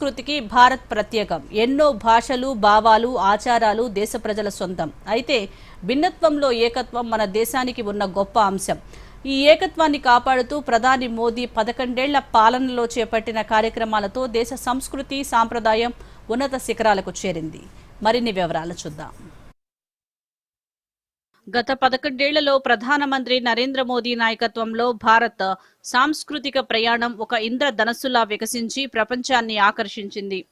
సంస్కృతికి భారత్ ప్రత్యేకం. ఎన్నో భాషలు భావాలు ఆచారాలు దేశ ప్రజల సొంతం. అయితే భిన్నత్వంలో ఏకత్వం మన దేశానికి ఉన్న గొప్ప అంశం. ఈ ఏకత్వాన్ని కాపాడుతూ ప్రధాని మోదీ పదకొండేళ్ళ పాలనలో చేపట్టిన కార్యక్రమాలతో దేశ సంస్కృతి సాంప్రదాయం ఉన్నత శిఖరాలకు చేరింది. మరిన్ని వివరాలు చూద్దాం. గత పదకొండేళ్ళలో ప్రధానమంత్రి నరేంద్ర మోదీ నాయకత్వంలో భారత్ సాంస్కృతిక ప్రయాణం ఒక ఇంద్రధనస్సులా వికసించి ప్రపంచాన్ని ఆకర్షించింది.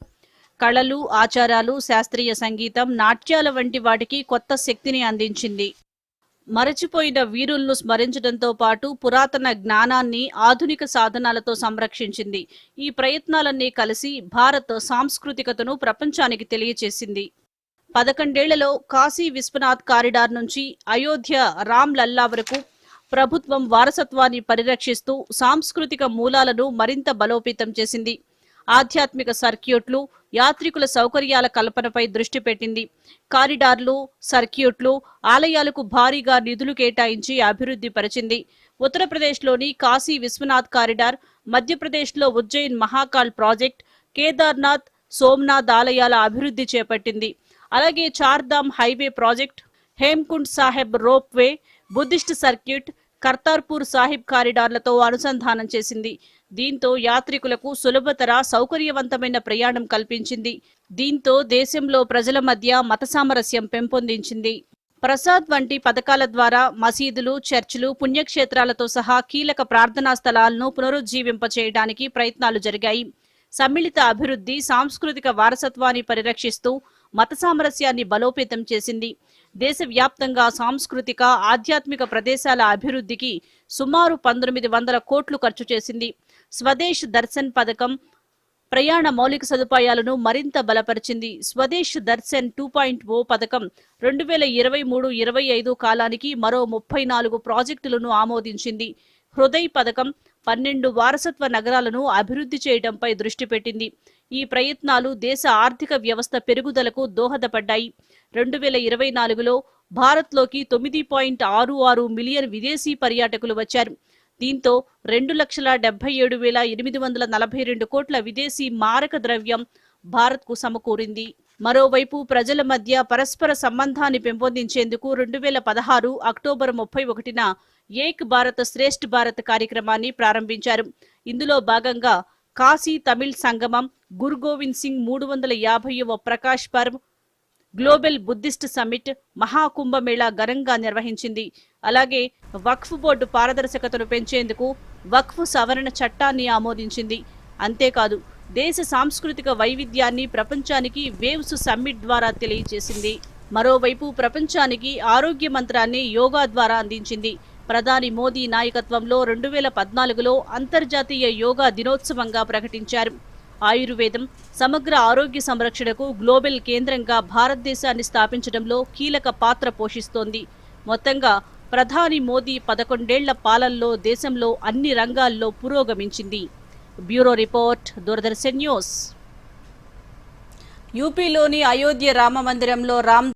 కళలు ఆచారాలు శాస్త్రీయ సంగీతం నాట్యాల వంటి వాటికి కొత్త శక్తిని అందించింది. మరచిపోయిన వీరులను స్మరించడంతో పాటు పురాతన జ్ఞానాన్ని ఆధునిక సాధనాలతో సంరక్షించింది. ఈ ప్రయత్నాలన్నీ కలిసి భారత్ సాంస్కృతికతను ప్రపంచానికి తెలియచేసింది. పదకొండేళ్ళలో కాశీ విశ్వనాథ్ కారిడార్ నుంచి అయోధ్య రామ్ లల్లా వరకు ప్రభుత్వం వారసత్వాన్ని పరిరక్షిస్తూ సాంస్కృతిక మూలాలను మరింత బలోపేతం చేసింది. ఆధ్యాత్మిక సర్క్యూట్లు యాత్రికుల సౌకర్యాల కల్పనపై దృష్టి పెట్టింది. కారిడార్లు సర్క్యూట్లు ఆలయాలకు భారీగా నిధులు కేటాయించి అభివృద్ధి పరిచింది. ఉత్తరప్రదేశ్లోని కాశీ విశ్వనాథ్ కారిడార్ మధ్యప్రదేశ్లో ఉజ్జయిన్ మహాకాల్ ప్రాజెక్ట్ కేదార్నాథ్ సోమనాథ్ ఆలయాల అభివృద్ధి చేపట్టింది. అలాగే Chardham highway project Hemkund Sahib ropeway Buddhist circuit Kartarpur Sahib కారిడార్లతో అనుసంధానం చేసింది. దీంతో యాత్రికులకు సులభతర సౌకర్యవంతమైన ప్రయాణం కల్పించింది. దీంతో దేశంలో ప్రజల మధ్య మత సామరస్యం పెంపొందించింది. ప్రసాద్ వంటి పథకాల ద్వారా మసీదులు చర్చిలు పుణ్యక్షేత్రాలతో సహా కీలక ప్రార్థనా స్థలాలను పునరుజ్జీవింపచేయడానికి ప్రయత్నాలు జరిగాయి. సమ్మిళిత అభివృద్ధి సాంస్కృతిక వారసత్వాన్ని పరిరక్షిస్తూ మత సామరస్యాన్ని బలోపేతం చేసింది. దేశవ్యాప్తంగా సాంస్కృతిక ఆధ్యాత్మిక ప్రదేశాల అభివృద్ధికి సుమారు పంతొమ్మిది వందల కోట్లు ఖర్చు చేసింది. స్వదేశ్ దర్శన్ పథకం ప్రయాణ మౌలిక సదుపాయాలను మరింత బలపరిచింది. Swadesh Darshan two point O పథకం రెండు వేల ఇరవై మూడు ఇరవై ఐదు కాలానికి మరో ముప్పై నాలుగు ప్రాజెక్టులను ఆమోదించింది. హృదయ్ పథకం పన్నెండు వారసత్వ నగరాలను అభివృద్ధి చేయడంపై దృష్టి పెట్టింది. ఈ ప్రయత్నాలు దేశ ఆర్థిక వ్యవస్థ పెరుగుదలకు దోహదపడ్డాయి. రెండు వేల ఇరవై నాలుగులో భారత్లోకి తొమ్మిది పాయింట్ ఆరు ఆరు మిలియన్ విదేశీ పర్యాటకులు వచ్చారు. దీంతో రెండు లక్షల డెబ్బై ఏడు వేల ఎనిమిది వందల నలభై రెండు కోట్ల విదేశీ మారక ద్రవ్యం భారత్కు సమకూరింది. మరోవైపు ప్రజల మధ్య పరస్పర సంబంధాన్ని పెంపొందించేందుకు రెండు వేల పదహారు అక్టోబర్ ముప్పై ఒకటిన ఏక్ భారత్ శ్రేష్ఠ్ భారత్ కార్యక్రమాన్ని ప్రారంభించారు. ఇందులో భాగంగా కాశీ తమిళ్ సంగమం గురు గోవింద్ సింగ్ మూడు వందల యాభైవ Prakash Parv global Buddhist summit Mahakumbh Mela ఘనంగా నిర్వహించింది. అలాగే వక్ఫ్ బోర్డు పారదర్శకతను పెంచేందుకు వక్ఫ్ సవరణ చట్టాన్ని ఆమోదించింది. అంతేకాదు దేశ సాంస్కృతిక వైవిధ్యాన్ని ప్రపంచానికి వేవ్స్ సమ్మిట్ ద్వారా తెలియజేసింది. మరోవైపు ప్రపంచానికి ఆరోగ్య మంత్రాన్ని యోగా ద్వారా అందించింది. ప్రధాని మోదీ నాయకత్వంలో రెండు వేల పద్నాలుగులో అంతర్జాతీయ యోగా దినోత్సవంగా ప్రకటించారు. ఆయుర్వేదం సమగ్ర ఆరోగ్య సంరక్షణకు గ్లోబల్ కేంద్రంగా భారతదేశాన్ని స్థాపించడంలో కీలక పాత్ర పోషిస్తోంది. మొత్తంగా ప్రధాని మోదీ పదకొండేళ్ళ పాలనలో దేశంలో అన్ని రంగాల్లో పురోగమించింది. Bureau report Doordarshan news. యూపీలోని అయోధ్య రామ మందిరంలో రామ్